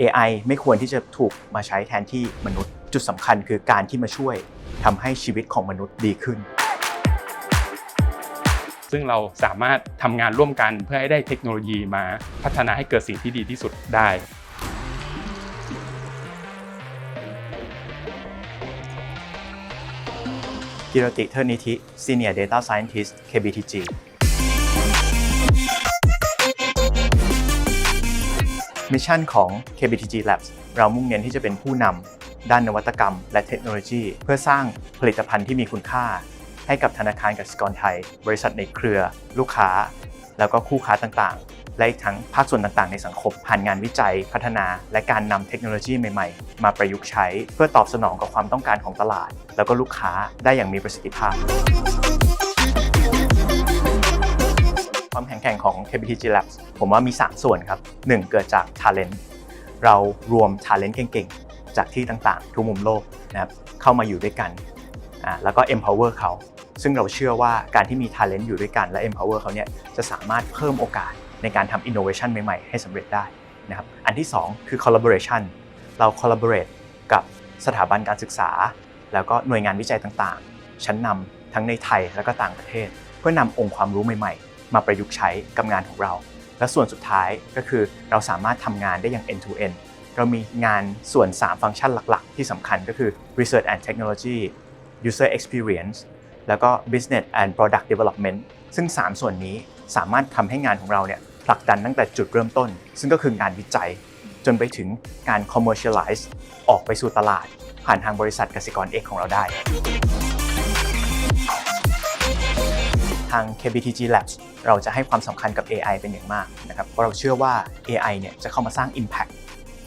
AI ไม่ควรที่จะถูกมาใช้แทนที่มนุษย์ จุดสำคัญคือการที่มาช่วยทำให้ชีวิตของมนุษย์ดีขึ้น ซึ่งเราสามารถทำงานร่วมกันเพื่อให้ได้เทคโนโลยีมาพัฒนาให้เกิดสิ่งที่ดีที่สุดได้ กิรติเทอร์นิธิ Senior Data Scientist KBTG มิชชั่นของ KBTG Labs เรามุ่งเน้นที่จะเป็นผู้นำด้านนวัตกรรม และเทคโนโลยี เพื่อสร้างผลิตภัณฑ์ที่มีคุณค่า ให้กับธนาคารกสิกรไทย บริษัทในเครือ ลูกค้า แล้วก็คู่ค้าต่างๆ และอีกทั้งภาคส่วนต่างๆ ในสังคม ผ่านงานวิจัย พัฒนา และการนำเทคโนโลยีใหม่ๆ มาประยุกต์ใช้ เพื่อตอบสนองกับความต้องการของตลาด แล้วก็ลูกค้าได้อย่างมีประสิทธิภาพความแข็งแกร่งของ KBTG Labs ผมว่ามี 3 ส่วนครับ 1 เกิดจาก Talent เรารวม Talent เก่งๆ จากที่ต่างๆ ทุกมุมโลกนะครับเข้ามาอยู่ด้วยกันอ่าแล้วก็ empower เขา ซึ่งเราเชื่อว่าการที่มี Talent อยู่ด้วยกันและ empower เขาเนี่ยจะสามารถเพิ่มโอกาสในการทำ innovation ใหม่ ๆ ให้สำเร็จได้นะครับอันที่ 2 คือ collaboration เรา collaborate กับสถาบันการศึกษา แล้วก็หน่วยงานวิจัยต่างๆ ชั้นนำทั้งในไทยและก็ต่างประเทศ เพื่อนำองค์ความรู้ใหม่ ๆ มาประยุกต์ใช้กับงานของเรา และส่วนสุดท้ายก็คือเราสามารถทำงานได้อย่าง end to end เรามีงานส่วน 3 ฟังก์ชันหลักๆ ที่สำคัญก็คือ research and technology user experience แล้วก็ business and product development ซึ่ง 3 ส่วนนี้สามารถทำให้งานของเราเนี่ยผลักดันตั้งแต่จุดเริ่มต้น ซึ่งก็คืองานวิจัย จนไปถึงการ commercialize ออกไปสู่ตลาด ผ่านทางบริษัทกสิกรเอกของเราได้ ทาง KBTG Labs เราจะให้ความสำคัญกับ AI เป็นอย่างมากนะครับเพราะเราเชื่อว่า AI เนี่ยจะเข้ามาสร้าง Impact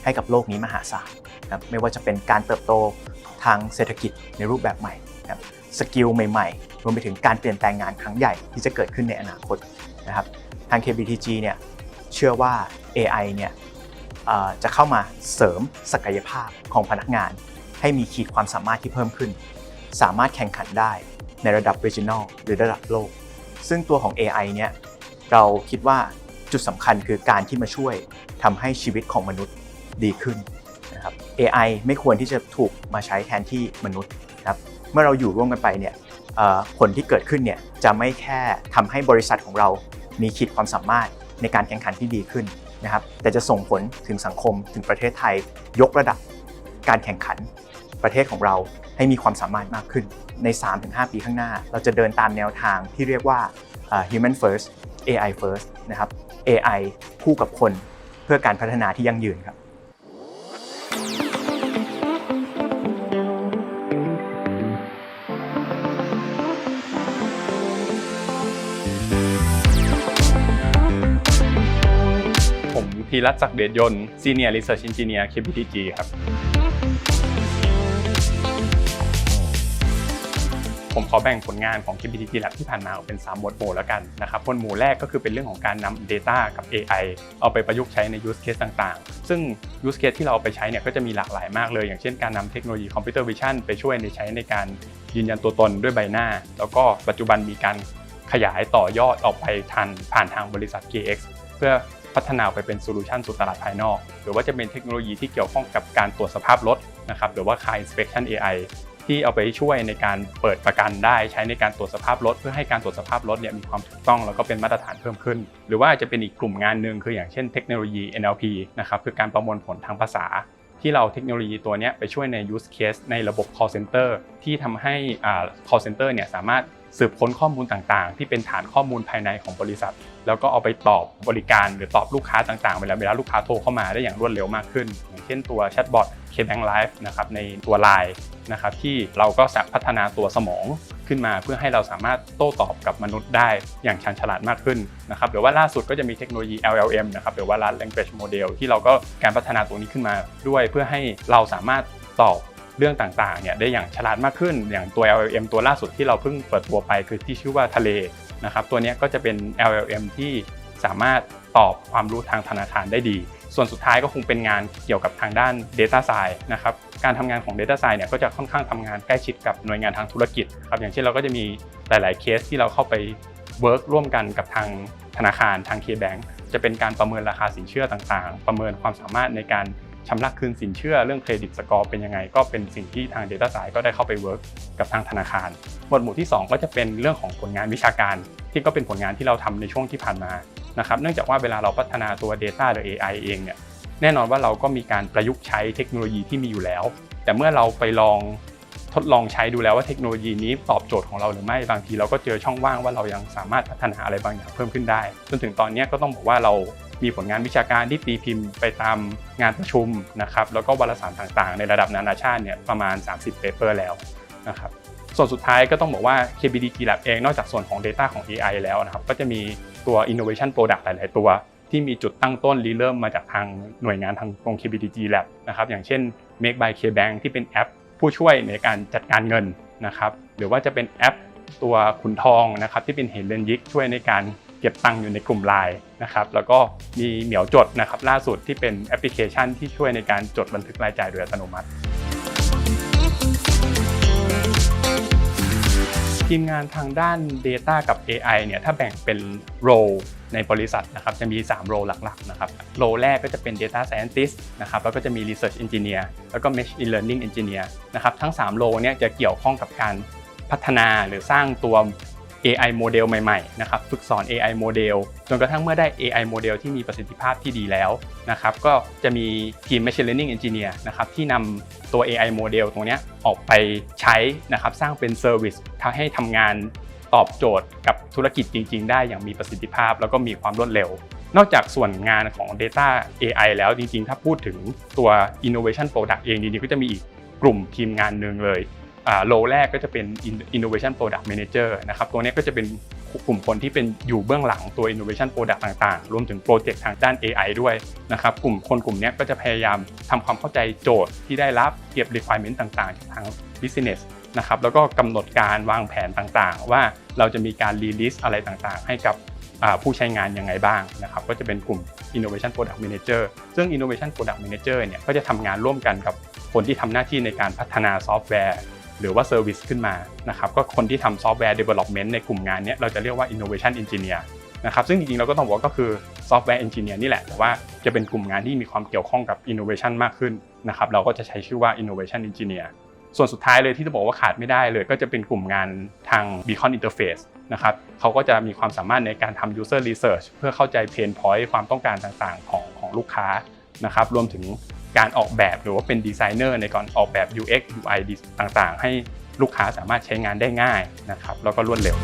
ให้กับโลกนี้มหาศาลนะครับไม่ว่าจะเป็นการเติบโตทางเศรษฐกิจในรูปแบบใหม่นะครับสกิลใหม่ๆ รวมไปถึงการเปลี่ยนแปลงงานครั้งใหญ่ที่จะเกิดขึ้นในอนาคตนะครับทาง KBTG เนี่ยเชื่อว่า AI เนี่ยจะเข้ามาเสริมศักยภาพของพนักงาน ให้มีขีดความสามารถที่เพิ่มขึ้น สามารถแข่งขันได้ในระดับ regional หรือระดับโลก ซึ่งตัวของ AI เนี่ยเราคิดว่าจุดสำคัญคือการที่มาช่วยทำให้ชีวิตของมนุษย์ดีขึ้นนะครับ AI ไม่ควรที่จะถูกมาใช้แทนที่มนุษย์นะครับเมื่อเราอยู่ร่วมกันไปเนี่ยผลที่เกิดขึ้นเนี่ยจะไม่แค่ทำให้บริษัทของเรามีขีดความสามารถในการแข่งขันที่ดีขึ้นนะครับแต่จะส่งผลถึงสังคมถึงประเทศไทย ยกระดับการแข่งขันประเทศของเราให้มีความสามารถมากขึ้น ใน 3-5 ปีข้างหน้า เราจะเดินตามแนวทางที่เรียกว่า human first AI first นะครับ AI คู่กับคนเพื่อการพัฒนาที่ยั่งยืนครับผมพีรัตศักดิ์เดชยนต์ Senior Research Engineer KBTG ครับ ผมขอแบ่งผลงานของ KBTG Lab ที่ผ่านมาออกเป็น 3 หมวดหมู่แล้วกันนะครับหมวดหมู่แรกก็คือเป็นเรื่องของการนำ Data กับ AI เอาไปประยุกต์ใช้ใน use case ต่างๆ ซึ่ง use case ที่เราเอาไปใช้เนี่ยก็จะมีหลากหลายมากเลย อย่างเช่นการนำเทคโนโลยี Computer Vision ไปช่วยในใช้ในการยืนยันตัวตนด้วยใบหน้า แล้วก็ปัจจุบันมีการขยายต่อยอดออกไปทันผ่านทางบริษัท KX เพื่อพัฒนาไปเป็นโซลูชันสู่ตลาดภายนอก หรือว่าจะเป็นเทคโนโลยีที่เกี่ยวข้องกับการตรวจสภาพรถนะครับหรือว่า Car Inspection AI ที่เอาไปช่วยในการเปิดประกันได้ใช้ในการตรวจสภาพรถเพื่อให้การตรวจสภาพรถเนี่ยมีความถูกต้องแล้วก็เป็นมาตรฐานเพิ่มขึ้น หรือว่าจะเป็นอีกกลุ่มงานหนึ่งคืออย่างเช่นเทคโนโลยี NLP นะครับคือการประมวลผลทางภาษา ที่เราเทคโนโลยีตัวนี้ไปช่วยใน use case ในระบบ call center ที่ทำให้ call center เนี่ยสามารถสืบค้นข้อมูลต่างๆ ที่เป็นฐานข้อมูลภายในของบริษัท แล้วก็เอาไปตอบบริการหรือตอบลูกค้าต่างๆ เวลาเวลาลูกค้าโทรเข้ามาได้อย่างรวดเร็วมากขึ้น อย่างเช่นตัวแชทบอท KBank Live นะครับในตัว Line นะครับที่เราก็จะพัฒนาตัวสมอง ขึ้นมา เพื่อให้เราสามารถโต้ตอบกับมนุษย์ได้อย่างชันฉลาดมากขึ้นนะครับหรือว่าล่าสุดก็จะมีเทคโนโลยี LLM นะครับหรือว่า Large Language Model ที่เราก็การพัฒนาตัวนี้ขึ้นมาด้วยเพื่อให้เราสามารถตอบเรื่องต่างๆเนี่ยได้อย่างฉลาดมากขึ้น อย่างตัว LLM ตัวล่าสุดที่เราเพิ่งเปิดตัวไปคือที่ชื่อว่าทะเลนะครับตัวนี้ก็จะเป็น LLM ที่สามารถตอบความรู้ทางธนาคารได้ดี ส่วนสุดท้ายก็คงเป็นงานเกี่ยวกับทางด้าน Data Science นะครับการทำงานของ Data Science เนี่ยก็จะค่อนข้างทำงานใกล้ชิดกับหน่วยงานทางธุรกิจครับอย่างเช่นเราก็จะมีหลาย ๆ เคสที่เราเข้าไปเวิร์กร่วมกันกับทางธนาคารทาง KBank จะเป็นการประเมินราคาสินเชื่อต่าง ๆ ประเมินความสามารถในการชำระคืนสินเชื่อเรื่องเครดิตสกอร์เป็นยังไง ก็เป็นสิ่งที่ทาง Data s c i e n c e ก็ได้เข้าไปเวิร์กกับทางธนาคาร หมวดหมู่ที่ 2 ก็จะเป็นเรื่องของผลงานวิชาการ ที่ก็เป็นผลงานที่เราทำในช่วงที่ผ่านมา นะครับเนื่องจากว่าเวลาเราพัฒนาตัว Data หรือ AI เองเนี่ยแน่นอนว่าเราก็มีการประยุกต์ใช้เทคโนโลยีที่มีอยู่แล้ว แต่เมื่อเราไปลองทดลองใช้ดูแล้วว่าเทคโนโลยีนี้ตอบโจทย์ของเราหรือไม่บางทีเราก็เจอช่องว่างว่าเรายังสามารถพัฒนาอะไรบางอย่างเพิ่มขึ้นได้ จนถึงตอนนี้ก็ต้องบอกว่าเรามีผลงานวิชาการที่ตีพิมพ์ไปตามงานประชุมนะครับแล้วก็วารสารต่างๆ ในระดับนานาชาติเนี่ยประมาณ 30 เปเปอร์แล้วนะครับ ส่วนสุดท้ายก็ต้องบอกว่า KBDG Lab เองนอกจากส่วนของ Data ของ AI แล้วนะครับก็จะมีตัว Innovation Product หลาย ๆ ตัว ที่มีจุดตั้งต้นรีเริ่มมาจากทางหน่วยงานทางตรง KBDG Lab นะครับอย่างเช่น Make by KBank ที่เป็นแอป ผู้ช่วยในการจัดการเงินนะครับหรือว่าจะเป็นแอปตัวขุนทองนะครับที่เป็นเฮเลนยิกช่วยในการเก็บตังค์อยู่ในกลุ่มไลน์นะครับแล้วก็มีเหมียวจดนะครับล่าสุดที่เป็นแอปพลิเคชันที่ช่วยในการจดบันทึกรายจ่ายโดยอัตโนมัติ ทีมงานทางด้าน Data กับ AI เนี่ยถ้าแบ่งเป็นโรในบริษัทนะครับจะมี 3 โรหลักๆนะครับโรแรกก็จะเป็น Data Scientist นะครับแล้วก็จะมี Research Engineer แล้วก็ Machine Learning Engineer นะครับทั้ง 3 โรเนี่ยจะเกี่ยวข้องกับการพัฒนาหรือสร้างตัว AI โมเดลใหม่ๆนะครับฝึกสอน AI โมเดลจนกระทั่งเมื่อได้ AI โมเดลที่มีประสิทธิภาพที่ดีแล้วนะครับก็จะมีทีม Machine Learning Engineer นะครับที่นำตัว AI โมเดลตรงนี้ออกไปใช้นะครับสร้างเป็น Service ทำให้ทำงานตอบโจทย์กับธุรกิจจริง ๆ ได้อย่างมีประสิทธิภาพ แล้วก็มีความรวดเร็ว นอกจากส่วนงานของ Data AI แล้วจริง ๆ ถ้าพูดถึงตัว Innovation Product เองจริงๆก็จะมีอีกกลุ่มทีมงานหนึ่งเลย โลแรกก็จะเป็น Innovation Product Manager นะครับตัวนี้ก็จะเป็นกลุ่มคนที่เป็นอยู่เบื้องหลังตัว Innovation Product ต่างๆ รวมถึงโปรเจกต์ทางด้าน AI ด้วยนะครับกลุ่มคนกลุ่มนี้ก็จะพยายามทำความเข้าใจโจทย์ที่ได้รับเก็บ requirement ต่างๆ จากทาง business นะครับแล้วก็กำหนดการวางแผนต่างๆ ว่าเราจะมีการ release อะไรต่างๆ ให้กับผู้ใช้งานยังไงบ้างนะครับก็จะเป็นกลุ่ม Innovation Product Manager ซึ่ง Innovation Product Manager เนี่ยก็จะทำงานร่วมกันกับคนที่ทำหน้าที่ในการพัฒนาซอฟต์แวร์ หรือว่าเซอร์วิสขึ้นมานะครับก็คนที่ทำซอฟต์แวร์ development ในกลุ่มงานนี้เราจะเรียกว่า innovation engineer นะครับซึ่งจริงๆ เราก็ต้องบอกว่าก็คือซอฟต์แวร์ engineer นี่แหละ แต่ว่าจะเป็นกลุ่มงานที่มีความเกี่ยวข้องกับ innovation มากขึ้นนะครับเราก็จะใช้ชื่อว่า innovation engineer ส่วนสุดท้ายเลยที่จะบอกว่าขาดไม่ได้เลย ก็จะเป็นกลุ่มงานทาง beacon interface นะครับเขาก็จะมีความสามารถในการทำ user research เพื่อเข้าใจ pain point ความต้องการต่างๆ ของของลูกค้า นะครับรวมถึงการออกแบบหรือว่าเป็นดีไซเนอร์ในการออกแบบ UX UI ต่างๆ ให้ลูกค้าสามารถใช้งานได้ง่ายนะครับแล้วก็รวดเร็ว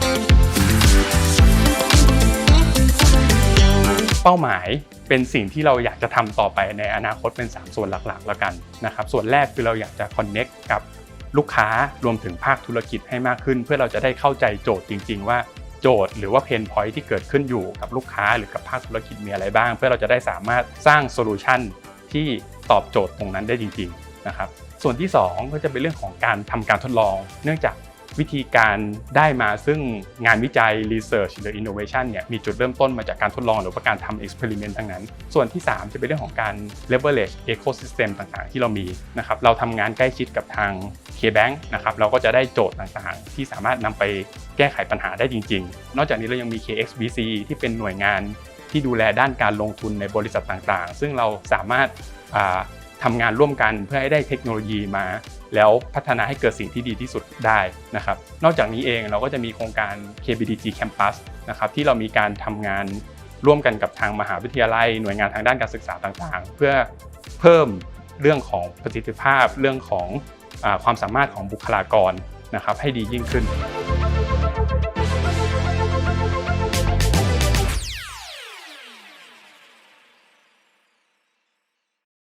เป้าหมายเป็นสิ่งที่เราอยากจะทำต่อไปในอนาคตเป็น 3 ส่วนหลักๆ แล้วกันนะครับส่วนแรกคือเราอยากจะ connect กับลูกค้ารวมถึงภาคธุรกิจให้มากขึ้น เพื่อเราจะได้เข้าใจโจทย์จริง ๆ ว่า โจทย์หรือว่าเพนพอยที่เกิดขึ้นอยู่กับลูกค้าหรือกับภาคธุรกิจมีอะไรบ้าง เพื่อเราจะได้สามารถสร้างโซลูชันที่ตอบโจทย์ตรงนั้นได้จริงๆนะครับส่วนที่ 2 ก็จะเป็นเรื่องของการทำการทดลอง เนื่องจาก วิธีการได้มาซึ่งงานวิจัย Research หรือ Innovation เนี่ยมีจุดเริ่มต้นมาจากการทดลองหรือว่าการทำ Experiment ทั้งนั้น ส่วนที่ 3 จะเป็นเรื่องของการ leverage ecosystem ต่างๆ ที่เรามีนะครับเราทำงานใกล้ชิดกับทาง KBank นะครับเราก็จะได้โจทย์ต่างๆ ที่สามารถนำไปแก้ไขปัญหาได้จริง ๆ นอกจากนี้เรายังมี KXBC ที่เป็นหน่วยงานที่ดูแลด้านการลงทุนในบริษัทต่างๆ ซึ่งเราสามารถทำงานร่วมกันเพื่อให้ได้เทคโนโลยีมา แล้วพัฒนาให้เกิดสิ่งที่ดีที่สุดได้นะครับนอกจากนี้เองเราก็จะมีโครงการ KBDG Campus นะครับที่เรามีการทำงานร่วมกันกับทางมหาวิทยาลัย หน่วยงานทางด้านการศึกษาต่างๆ เพื่อเพิ่มเรื่องของประสิทธิภาพเรื่องของอความสามารถของบุคลากรนะครับให้ดียิ่งขึ้น